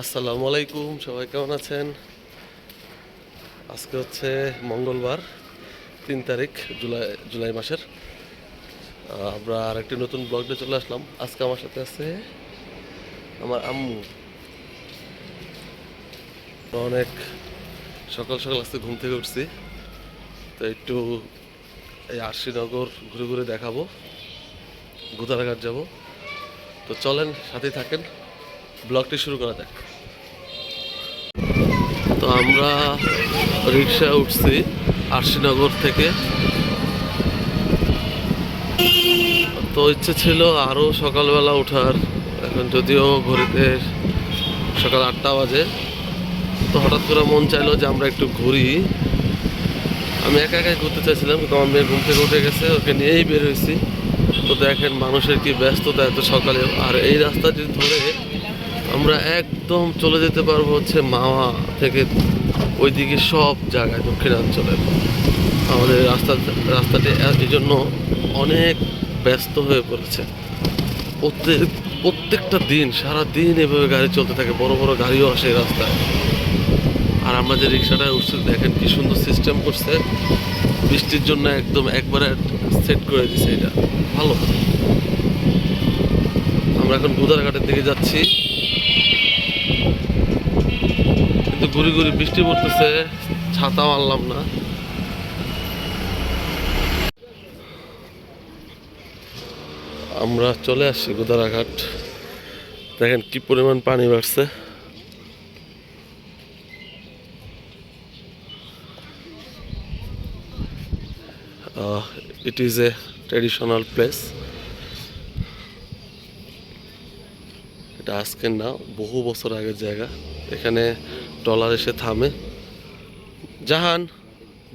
আসসালামু আলাইকুম, সবাই কেমন আছেন? আজকে হচ্ছে মঙ্গলবার, তিন তারিখ জুলাই জুলাই মাসের। আমরা আরেকটি নতুন ব্লগ নিয়ে চলে আসলাম। আজকে আমার সাথে আছে আমার আম্মু। অনেক সকাল সকাল আজকে ঘুম থেকে উঠছি, তো একটু এই আরশিনগর ঘুরে ঘুরে দেখাবো গুদারাঘাট যাব। তো চলেন, সাথেই থাকেন। ব্লগটি শুরু করা যাক। তো আমরা রিক্সা উঠছি আরশিনগর থেকে। তো ইচ্ছে ছিল আরও সকালবেলা ওঠার। এখন যদিও ঘড়িতে সকাল আটটা বাজে। তো হঠাৎ করে মন চাইলো যে আমরা একটু ঘুরি। আমি একা একাই ঘুরতে চাইছিলাম, কিন্তু আমার মেয়ে ঘুম থেকে উঠে গেছে, ওকে নিয়েই বের হয়েছি। তো দেখেন মানুষের কি ব্যস্ততা এত সকালে। আর এই রাস্তা যদি ধরে আমরা একদম চলে যেতে পারব হচ্ছে মাওয়া থেকে ওইদিকে সব জায়গায় দক্ষিণাঞ্চলের। আমাদের রাস্তা, রাস্তাটি এই জন্য অনেক ব্যস্ত হয়ে পড়েছে। প্রত্যেক, প্রত্যেকটা দিন, সারা দিন এভাবে গাড়ি চলতে থাকে, বড় বড় গাড়িও আসে রাস্তায়। আর আমরা যে রিক্সাটায় উঠছি, দেখেন কি সুন্দর সিস্টেম করছে। বৃষ্টির জন্য একদম একবারে সেট করে দিছে এটা। ভালো। আমরা এখন গুদারঘাটের দিকে যাচ্ছি। কিন্তু ঘুরি ঘুরি বৃষ্টি পড়তেছে ছাতা মারলাম না। আমরা চলে আসছি গুদারাঘাট। দেখেন কি পরিমাণ পানি বাড়ছে। it is a traditional place এটা আজকের না, বহু বছর আগের জায়গা। এখানে ট্রলার এসে থামে। জাহান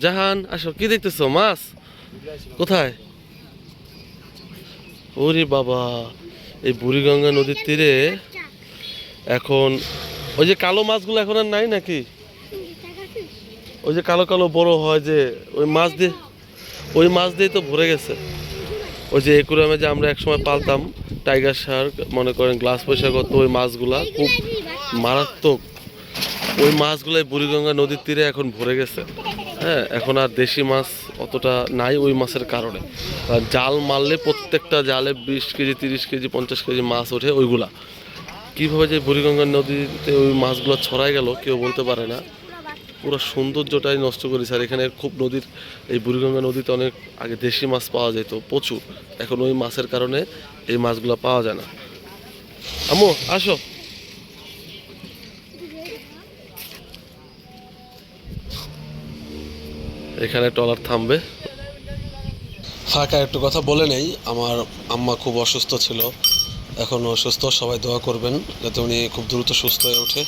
জাহান, আসো, কি দেখতেছো? মাছ? কোথায়? ওরে বাবা, এই বুড়িগঙ্গা নদীর তীরে এখন, ওই যে কালো মাছগুলো এখন আর নাই নাকি? ওই যে কালো কালো বড় হয় যে, ওই মাছ দিয়ে, ওই মাছ দিয়ে তো ভরে গেছে। ওই যে একুরামে যে আমরা একসময় পালতাম টাইগার শার্ক, মনে করেন গ্লাস পয়সা করতো ওই মাছগুলা, খুব মারাত্মক। ওই মাছগুলাই বুড়িগঙ্গা নদীর তীরে এখন ভরে গেছে। হ্যাঁ এখন আর দেশি মাছ অতটা নাই ওই মাছের কারণে। জাল মারলে প্রত্যেকটা জালে বিশ কেজি, তিরিশ কেজি, পঞ্চাশ কেজি মাছ ওঠে ওইগুলা। কীভাবে যে বুড়িগঙ্গা নদীতে ওই মাছগুলো ছড়াই গেল, কেউ বলতে পারে না। পুরো সৌন্দর্যটাই নষ্ট করি আর এখানে খুব নদীর, এই বুড়িগঙ্গা নদীতে অনেক আগে দেশি মাছ পাওয়া যেত, প্রচুর। এখন ওই মাছের কারণে এই মাছগুলো পাওয়া যায় না। আম্মু, আসো। এখানে ট্রলার থামবে। ফাঁকা একটু কথা বলে নেই। আমার আম্মা খুব অসুস্থ ছিল। এখন অসুস্থ, সবাই দোয়া করবেন, যাতে উনি খুব দ্রুত সুস্থ হয়ে ওঠে।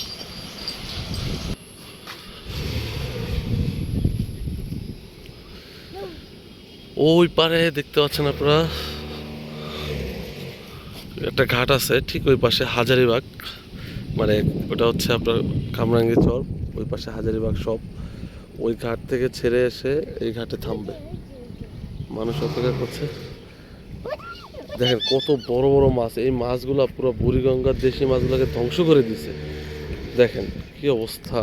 ওই পারে দেখতে পাচ্ছেন আপনারা। একটা ঘাট আছে, ঠিক ওই পাশে হাজারিবাগ। মানে ওটা হচ্ছে আপনার কামরাঙ্গি চর, ওই পাশে হাজারিবাগ সব। ওই ঘাট থেকে ছেড়ে এসে এই ঘাটে থামবে। মানুষ অপেক্ষা করছে। দেখেন কত বড় বড় মাছ, এই মাছগুলো পুরো বুড়িগঙ্গার দেশি মাছগুলোকে ধ্বংস করে দিছে। দেখেন কি অবস্থা।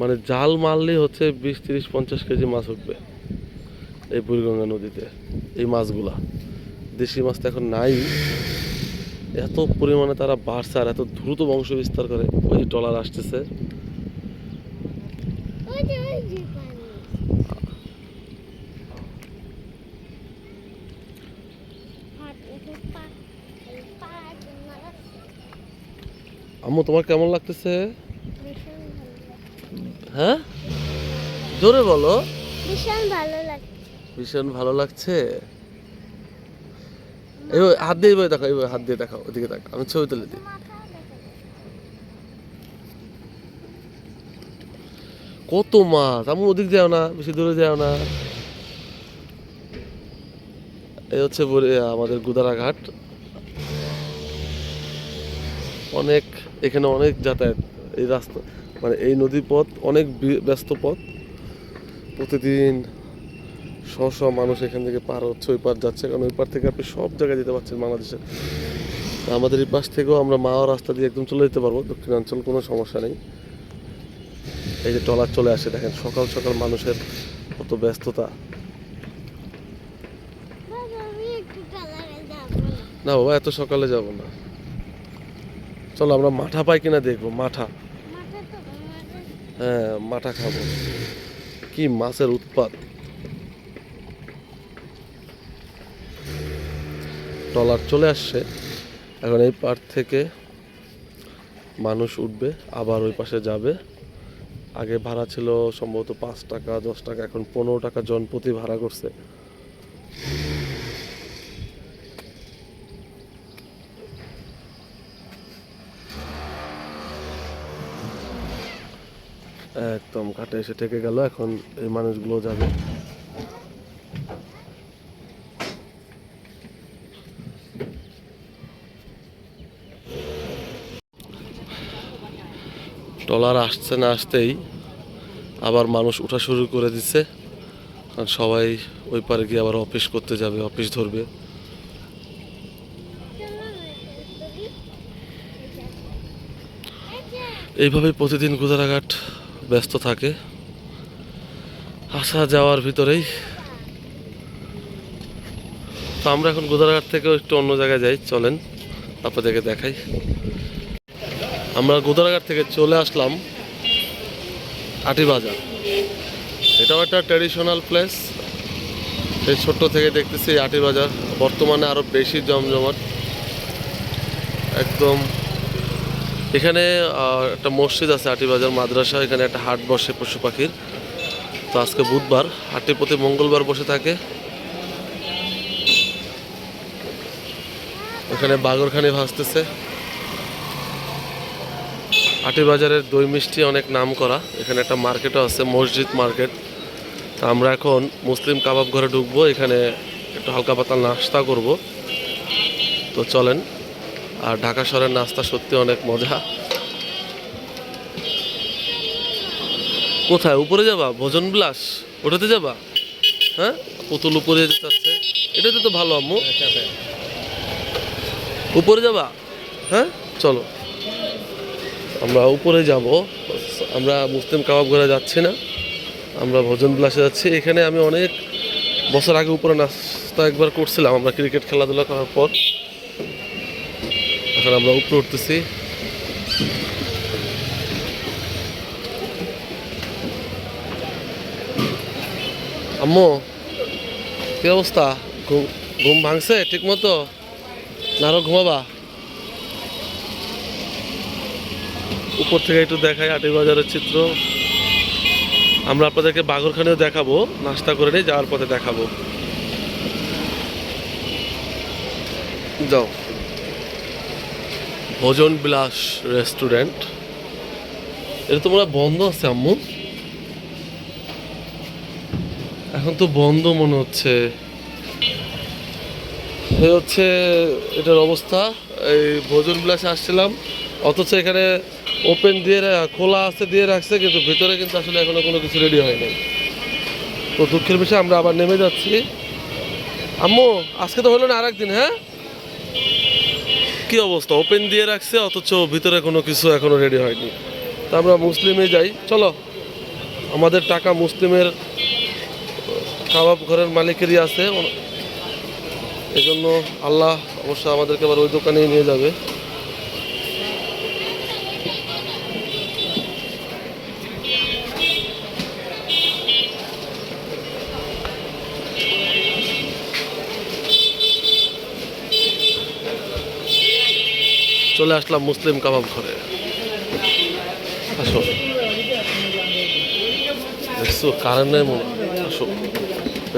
মানে জাল মারলেই হচ্ছে বিশ, তিরিশ, পঞ্চাশ কেজি মাছ উঠবে এই বুড়িগঙ্গা নদীতে, এই মাছগুলা দেশি মাছ তো এখন নাই এত পরিমাণে তারা বাড়ছে আর এত দ্রুত বংশ বিস্তার করে ওই ট্রলার আসতেছে। আম্মু, তোমার কেমন লাগতেছে। হ্যাঁ? জোরে বলো। ভীষণ ভালো লাগছে ভীষণ ভালো লাগছে? এইভাবে হাত দিয়ে এইভাবে দেখাও এইভাবে হাত দিয়ে দেখাও ওদিকে দেখাও আমি ছবি তুলে দিই। দেখা। কত মাছ আমি ওদিক যাও না বেশি দূরে যাও না। এই হচ্ছে আমাদের গুদারা ঘাট অনেক এখানে অনেক যাতায়াত এই রাস্তা মানে এই নদী পথ অনেক ব্যস্ত পথ। প্রতিদিন শ শ মানুষ এখান থেকে পার হচ্ছে, ওই পার যাচ্ছে, কারণ ওই পার থেকে আপনি সব জায়গায় যেতে পারছেন বাংলাদেশের আমাদের এই পাশ থেকেও আমরা মাওয়া রাস্তা দিয়ে একদম চলে যেতে পারব, দক্ষিণাঞ্চল কোনো সমস্যা নেই। এই যে ট্রলার চলে আসে, দেখেন সকাল সকাল মানুষের কত ব্যস্ততা। না। বাবা, এত সকালে যাব না। চলো আমরা মাঠা পাই কিনা দেখব, মাঠা। হ্যাঁ মাঠা খাব। কি মাছের উৎপাদ ট্রলার চলে আসছে। এখন এই পার থেকে মানুষ উঠবে, আবার ওই পাশে যাবে। আগে ভাড়া ছিল সম্ভবত পাঁচ টাকা, দশ টাকা, এখন পনেরো টাকা জন প্রতি ভাড়া করছে। একদম ঘাটে এসে ঠেকে গেল এখন এই মানুষগুলো যাবে ট্রলার আসছে না আসতেই আবার মানুষ উঠা শুরু করে দিচ্ছে কারণ সবাই ওই পারে গিয়ে আবার অফিস করতে যাবে অফিস ধরবে চলো না, করি। এই যে, এইভাবেই প্রতিদিন গুদারাঘাট ব্যস্ত থাকে। আসা যাওয়ার ভিতরেই। তো আমরা এখন গুদারাঘাট থেকেও একটু অন্য জায়গায় যাই, চলেন, আপনাদেরকে দেখাই। আমরা গুদারাঘাট থেকে চলে আসলাম আটিবাজার এটাও একটা ট্র্যাডিশনাল প্লেস সেই ছোট্ট থেকে দেখতেছি আটিবাজার বর্তমানে আরও বেশি জমজমাট। একদম এখানে একটা মসজিদ আছে আটিবাজার মাদ্রাসা, এখানে একটা হাট বসে পশু পাখির। তো আজকে বুধবার, হাটটি প্রতি মঙ্গলবার বসে থাকে। এখানে বাগরখানি ভাসতেছে। আটিবাজারের দই মিষ্টি অনেক নাম করা এখানে একটা মার্কেটও আছে, মসজিদ মার্কেট। তা আমরা এখন মুসলিম কাবাব ঘরে ঢুকবো, এখানে একটু হালকা পাতলা নাস্তা করব। তো চলেন আর ঢাকা শহরের নাস্তা সত্যি অনেক মজা। কোথায়? উপরে যাবা? ভোজন বিলাস? ওটাতে যাবা? হ্যাঁ? পুতুল উপরে যেতে চাচ্ছে। এটাতে তো ভালো, আম্মু। উপরে যাবা? হ্যাঁ? চলো। আমরা উপরে যাব। আমরা মুসলিম কাবাব ঘরে যাচ্ছি না। আমরা ভোজন বিলাসে যাচ্ছি। এখানে আমি অনেক বছর আগে উপরে নাস্তা একবার করছিলাম। আমরা ক্রিকেট খেলাধুলা করার পর। এখন আমরা উপরে উঠতেছি। আম্মু, কি অবস্থা? ঘুম ভাঙছে ঠিক মতো না আরও ঘুমাবা? উপর থেকে একটু দেখাই আটি বাজারের চিত্র। আমরা আপনাদেরকে বাগরখানেও দেখাবো, নাস্তা করে নিয়ে যাওয়ার পথে দেখাবো। যাও। ভোজন বিলাস রেস্টুরেন্ট। এটা তোমরা বন্ধ আছে, আম্মু? এখন তো বন্ধ মনে হচ্ছে। হচ্ছে এটার অবস্থা। এই ভোজন বিলাসে আসছিলাম, অথচ এখানে ওপেন দিয়ে খোলা আছে দিয়ে রাখছে, কিন্তু ভিতরে কিন্তু আসলে এখনও কোনো কিছু রেডি হয়নি। তো দুঃখের বিষয়ে, আমরা আবার নেমে যাচ্ছি। আম্মু, আজকে তো হলো না আর একদিন হ্যাঁ? কি অবস্থা? ওপেন দিয়ে রাখছে, অথচ ভিতরে কোনো কিছু এখনও রেডি হয়নি। তা আমরা মুসলিমে যাই। চলো, আমাদের টাকা মুসলিমের কাবাব ঘরের মালিকেরই আছে। এজন্য জন্য আল্লাহ অবশ্য আমাদেরকে আবার ওই দোকানেই নিয়ে যাবে। চলে আসলাম মুসলিম কাবাব ঘরে। আসো। দেখছ কারেন্ট নেই মনে আসো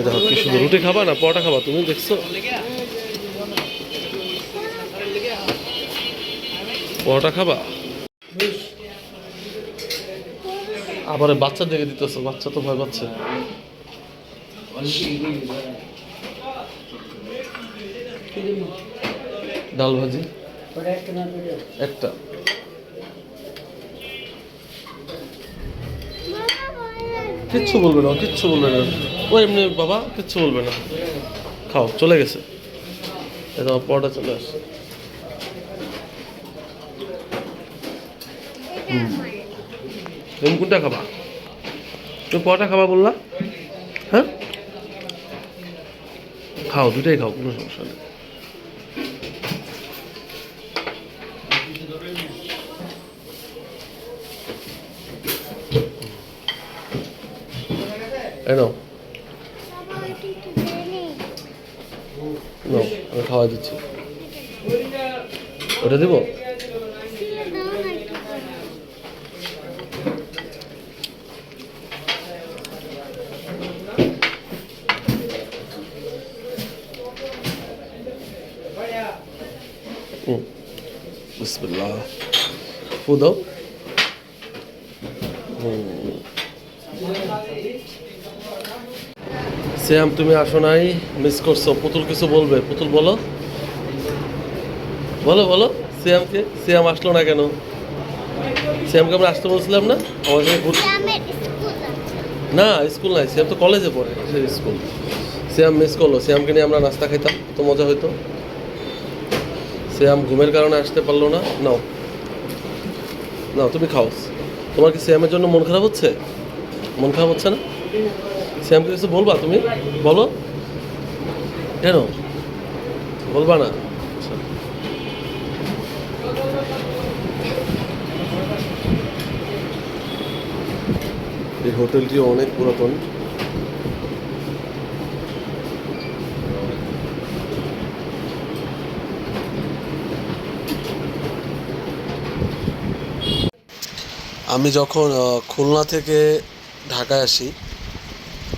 দেখো, কি সুন্দর। রুটি খাবা না, পরোটা খাবা তুমি, দেখছ? পরোটা খাবা? আবার বাচ্চা দেখে দিতেছো, বাচ্চা তো ভয় পাচ্ছে। ডাল ভাজি। একটা কিচ্ছু বলবে না কিচ্ছু বলবে না। ও এমনি বাবা কিচ্ছু বলবে না। খাও চলে গেছে। এটা পরটা চলে আসছে। তুমি কোনটা খাবা? তুমি পরটা খাবা বললা? হ্যাঁ? খাও দুটাই খাও কোনো সমস্যা নেই। দিয়ে নে। আমি খাওয়া দিচ্ছি। ওটা দেবো? বিসমিল্লাহ। ফু দাও। শ্যাম তুমি আসো নাই মিস করছ। পুতুল কিছু বলবে? পুতুল বলো। বলো বলো। শ্যামকে শ্যাম আসলো না কেন? শ্যামকে আমরা আসতে বলছিলাম না? আমাদের না স্কুল নাই। শ্যাম তো কলেজে পড়ে স্কুল। শ্যাম মিস করল। শ্যামকে নিয়ে আমরা নাস্তা খাইতাম। তো মজা হইতো। শ্যাম ঘুমের কারণে আসতে পারল না। নাও। নাও তুমি খাও। তোমার কি শ্যামের জন্য মন খারাপ হচ্ছে? মন খারাপ হচ্ছে না? শ্যামকে কিছু বলবা তুমি? বলো। কেন? বলবা না। এই হোটেলটি অনেক পুরাতন। আমি যখন খুলনা থেকে ঢাকায় আসি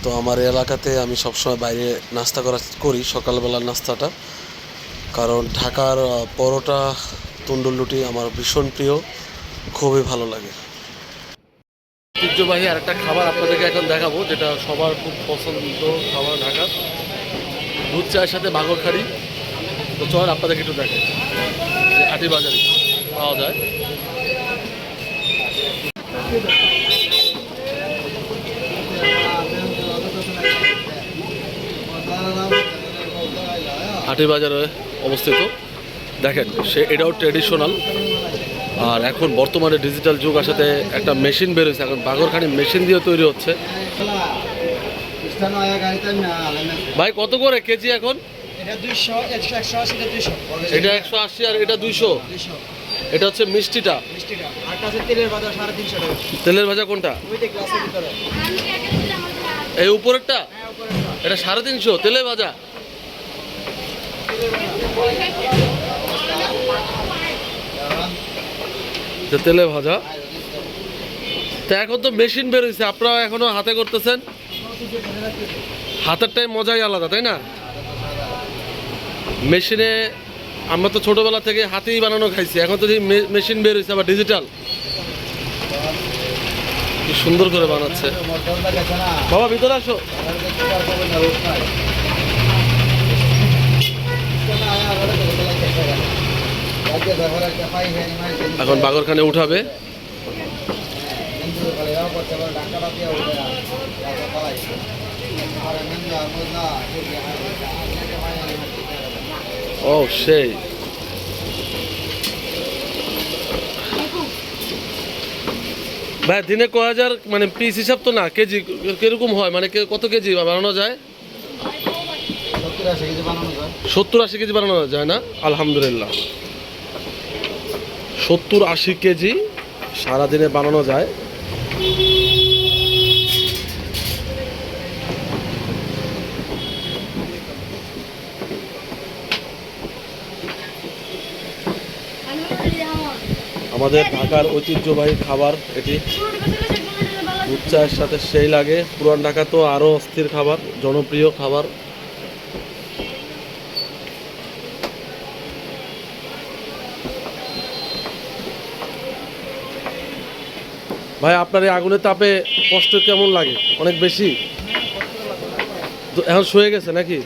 তো আমার এলাকাতে আমি সবসময় বাইরে নাস্তা করা করি, সকালবেলার নাস্তাটা। কারণ ঢাকার পরোটা, তন্দুর রুটি আমার ভীষণ প্রিয়, খুবই ভালো লাগে। ঐতিহ্যবাহী আর একটা খাবার আপনাদেরকে এখন দেখাবো, যেটা সবার খুব পছন্দ খাবার ঢাকার দুধ চায়ের সাথে বাগর খাড়ি তো চল, আপনাদেরকে একটু দেখে আটি বাজারে পাওয়া যায়। হাটি বাজারে অবস্থিত। দেখেন, সে এটাও ট্রেডিশনাল আর এখন বর্তমানে ডিজিটাল যুগ আসাতে একটা মেশিন বেরোচ্ছে এখন বাগরখানি মেশিন দিয়ে তৈরি হচ্ছে। ভাই, কত করে কেজি এখন? এটা একশো আশি আর এটা দুইশো। এটা হচ্ছে মিষ্টিটা। তেলের ভাজা কোনটা? এই উপরেরটা? এটা সাড়ে তিনশো, তেলের ভাজা। তেলে ভাজা। তা এখন তো মেশিন বেরোইছে আপনারা এখনও হাতে করতেছেন? হাতের হাতেরটাই মজাই আলাদা, তাই না? মেশিনে আমরা তো ছোটবেলা থেকে হাতেই বানানো খাইছি, এখন তো মেশিন বের হয়েছে আবার ডিজিটাল সুন্দর করে বানাচ্ছে। বাবা, ভিতরে আসো। এখন বাগরখানে উঠাবে। ও সেই। ভাই দিনে ক হাজার মানে পিস হিসাব তো না কেজি কীরকম হয়? মানে কত কেজি বানানো যায়। সত্তর আশি কেজি বানানো যায় না? আলহামদুলিল্লাহ। সত্তর আশি কেজি সারাদিনে বানানো যায়। আমাদের ঢাকার ঐতিহ্যবাহী খাবার এটি। দুধ চায়ের সাথে সেই লাগে। পুরান ঢাকা তো আরও অস্থির খাবার, জনপ্রিয় খাবার। ভাই, আপনার এই আগুনের তাপে কষ্ট কেমন লাগে? অনেক বেশি? তো এখন শুয়ে গেছে নাকি?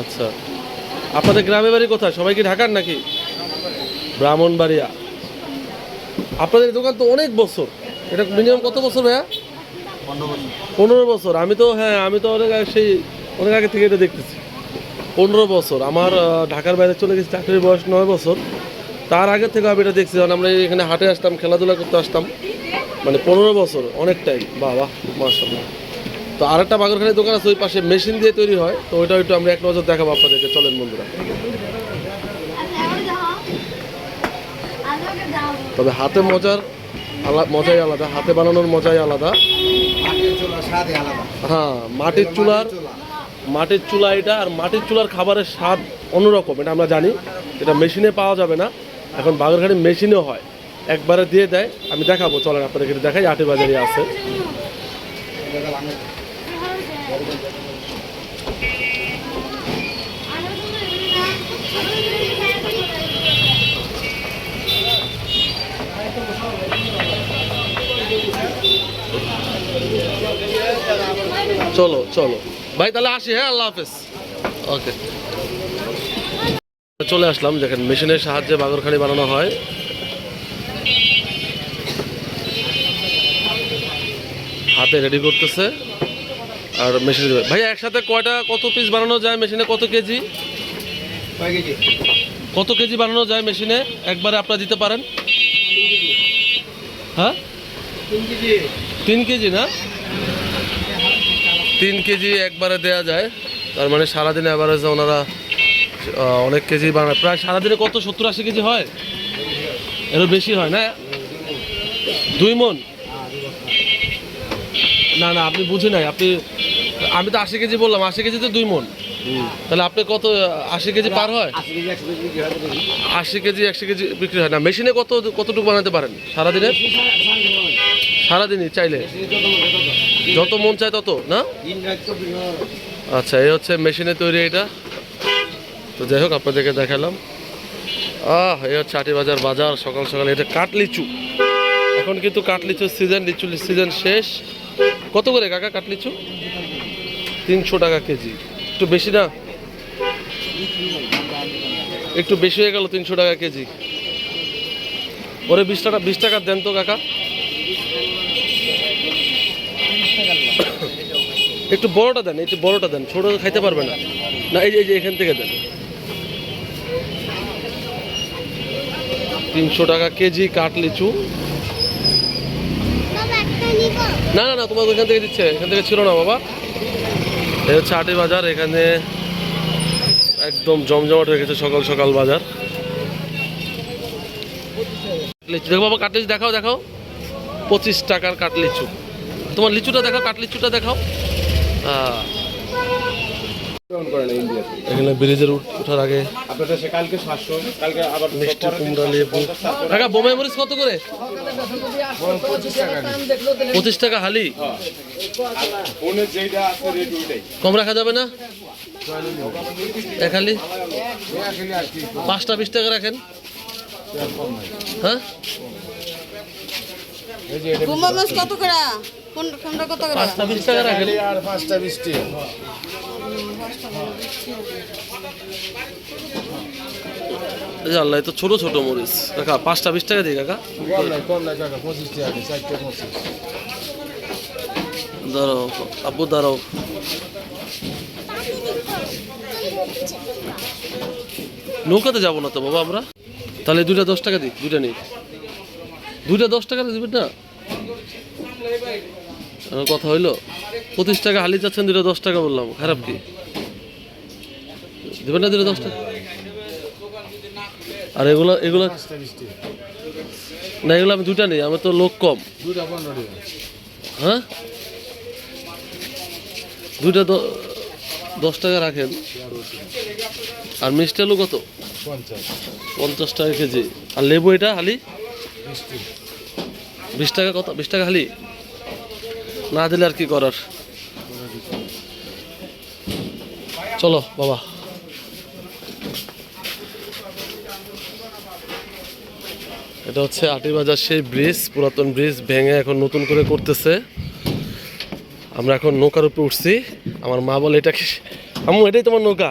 আচ্ছা। আপনাদের গ্রামে বাড়ি কোথায়? সবাই কি ঢাকার নাকি? ব্রাহ্মণবাড়িয়া। আপনাদের দোকান তো অনেক বছর। এটা মিনিমাম কত বছর ভাইয়া? পনেরো বছর। আমি তো হ্যাঁ আমি তো অনেক সেই, অনেক আগে থেকে এটা দেখতেছি। পনেরো বছর। আমার ঢাকার বাইরে চলে গেছি চাকরির বয়স নয় বছর। তার আগে থেকে আমি এটা দেখছি। যখন আমরা এখানে হাটে আসতাম, খেলাধুলা করতে আসতাম। মানে পনেরো বছর অনেকটাই বাবা মার্শাল্লাহ তো আরেকটা বাগরখানি দোকান আছে, ওই পাশে মেশিন দিয়ে তৈরি হয়। তো ওইটা একটু আমরা এক নজর দেখাবো আপনাদেরকে। চলেন বন্ধুরা। তবে হাতে মজার আলা মজাই আলাদা। হাতে বানানোর মজাই আলাদা। আলাদা হ্যাঁ মাটির চুলার মাটির চুলা এটা আর মাটির চুলার খাবারের স্বাদ অন্যরকম। এটা আমরা জানি। এটা মেশিনে পাওয়া যাবে না। এখন বাগেরখানি মেশিনেও হয়। একবারে দিয়ে দেয়। আমি দেখাবো, চলেন আপনাদেরকে দেখাই, আটি বাজারে আছে। চলো চলো। ভাই, তাহলে আসি হ্যাঁ আল্লাহ হাফেজ। ওকে চলে আসলাম দেখেন মেশিনের সাহায্যে বাগরখানি বানানো হয়। হাতে রেডি করতেছে। আর মেশিনে দেবে ভাই একসাথে কয়টা কত পিস বানানো যায় মেশিনে কত কেজি? কেজি। কত কেজি বানানো যায় মেশিনে একবারে আপনারা দিতে পারেন। হ্যাঁ? তিন কেজি। না? তিন কেজি একবারে দেয়া যায়। তার মানে সারাদিনে অ্যাভারেজে ওনারা অনেক কেজি বানায়। প্রায় সারাদিনে কত? সত্তর আশি কেজি হয়? এরও বেশি হয় না? দুই মন? না না আপনি বুঝে নাই আপনি আমি তো আশি কেজি বললাম আশি কেজিতে দুই মন। তাহলে আপনি কত আশি কেজি পার হয়? আশি কেজি একশো কেজি বিক্রি হয় তো কেজি কেজি না। মেশিনে কত কতটুকু বানাতে পারেন? সারাদিনে? সারাদিনই চাইলে? যত মন চায় তত না। আচ্ছা এই হচ্ছে মেশিনে তৈরি এটা। তো যাই হোক আপনাদেরকে দেখালাম। আহ এই হচ্ছে আটি বাজার বাজার সকাল সকাল এটা কাটলিচু। এখন কিন্তু কাটলিচুর সিজন লিচু সিজন শেষ। কত করে কাকা কাটলিচু তিনশো টাকা কেজি। একটু বেশি না? একটু বেশি হয়ে গেল তিনশো টাকা কেজি। ওরে বিশ টাকা বিশ টাকা দেন তো কাকা। একটু বড়টা দেন, একটু বড়টা দেন, ছোট খাইতে পারবে না। না, এই যে এখান থেকে দেন। তিনশো টাকা কেজি কাঠ লিচু না না না তোমাকে ওইখান থেকে দিচ্ছে এখান থেকে ছিল না বাবা। এই হচ্ছে আটি বাজার এখানে একদম জমজমাট হয়ে গেছে সকাল সকাল বাজার। দেখো বাবা কাটলিচু দেখাও দেখাও। পঁচিশ টাকার কাটলিচু। তোমার লিচুটা দেখাও কাটলিচুটা দেখাও। আহ, এখানে ব্রিজের উঠ- ওঠার আগে আপনাদের সে কালকে সাতশো কালকে আবার মিষ্টি কুমড়া লেবু। কাকা বোমাই মরিচ কত করে? পঁচিশ টাকা হালি। ফোনের যেটা আছে রেট ওইটাই। কম রাখা যাবে না? এক হালি? পাঁচটা বিশ টাকা রাখেন। হ্যাঁ? কত করে? কোনটা কত করে? পাঁচটা বিশ টাকা রাখেন। আর পাঁচটা যে আল্লাহ তো ছোট ছোট মরিচ। কাকা, পাঁচটা বিশ টাকা দিই কাকা। আব্বু নৌকাতে যাব না তো বাবা আমরা? তাহলে দুইটা দশ টাকা দিই, দুইটা নিই। দুইটা দশ টাকা দিবেন না? কথা হইল, পঁচিশ টাকা হালি যাচ্ছেন দুইটা দশ টাকা বললাম, খারাপ কি? দেবেন না দুইটা দশ টাকা আর এগুলো এগুলো না, এগুলো আমি দুইটা নেই, আমার তো লোক কম। দুটা হ্যাঁ? দুইটা দশ টাকা রাখেন। আর মিষ্টি আলু কত? পঞ্চাশ টাকা কেজি। আর লেবু এটা, হালি? বিশ টাকা কত? বিশ টাকা হালি? না দিলে আর কি করার? চলো, বাবা। এটা হচ্ছে আটিবাজার সেই ব্রিজ, পুরাতন ব্রিজ ভেঙে এখন নতুন করে করতেছে। আমরা এখন নৌকার উপরে উঠছি। আমার মা বলে, এটা কি আম্মু, এটাই তোমার নৌকা?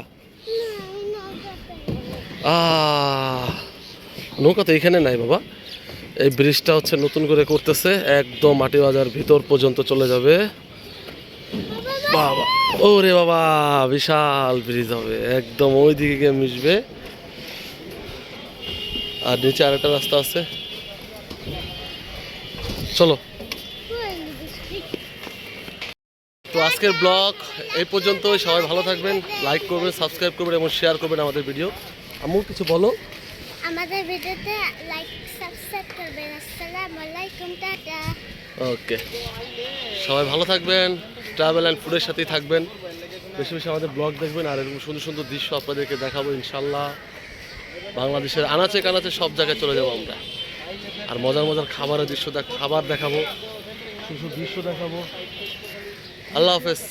নৌকা তো এখানে নাই বাবা। এই ব্রিজটা হচ্ছে নতুন করে করতেছে, একদম মাটি বাজার ভিতর পর্যন্ত চলে যাবে। বাবা, ওরে বাবা, বিশাল ব্রিজ হবে, একদম ওই দিকে গিয়ে মিশবে। আর নিচে আরেকটা রাস্তা আছে। চলো। তো আজকের ব্লগ এই পর্যন্তই। সবাই ভালো থাকবেন লাইক করবেন সাবস্ক্রাইব করবেন এবং শেয়ার করবেন আমাদের ভিডিও আম্মু কিছু বলো? আমাদের ভিডিওতে লাইক সাবস্ক্রাইব করবেন। আসসালামু আলাইকুম টাটা। ওকে সবাই ভালো থাকবেন ট্রাভেল অ্যান্ড ফুডের সাথেই থাকবেন। বেশি বেশি আমাদের ব্লগ দেখবেন আর এরকম সুন্দর সুন্দর দৃশ্য আপনাদেরকে দেখাবো ইনশাল্লাহ। বাংলাদেশের আনাচে কানাচে সব জায়গায় চলে যাব আমরা। আর মজার মজার খাবারের দৃশ্য দেখ খাবার দেখাবো। সুন্দর দৃশ্য দেখাবো। আল্লাহ হাফেজ।